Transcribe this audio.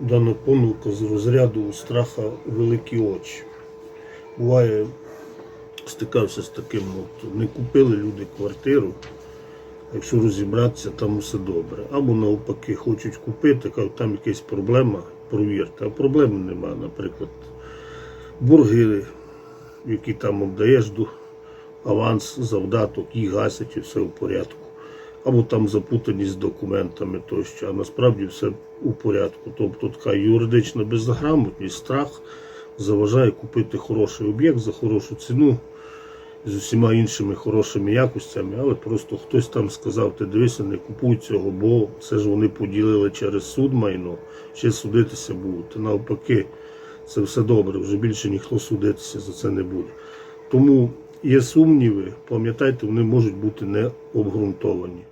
дана помилка з розряду страха великі очі. Буває, стикався з таким, от, не купили люди квартиру, якщо розібратися, там все добре. Або навпаки, хочуть купити, кажуть, там якась проблема, провірте. А проблеми немає, наприклад, борги, які там обдаєш аванс, завдаток, їх гасять і все в порядку. Або там запутаність з документами тощо, а насправді все у порядку. Тобто така юридична безграмотність, страх заважає купити хороший об'єкт за хорошу ціну з усіма іншими хорошими якостями, але просто хтось там сказав, ти дивися, не купуй цього, бо це ж вони поділили через суд майно, ще судитися будуть. Навпаки, це все добре, вже більше ніхто судитися за це не буде. Тому є сумніви, пам'ятайте, вони можуть бути не обґрунтовані.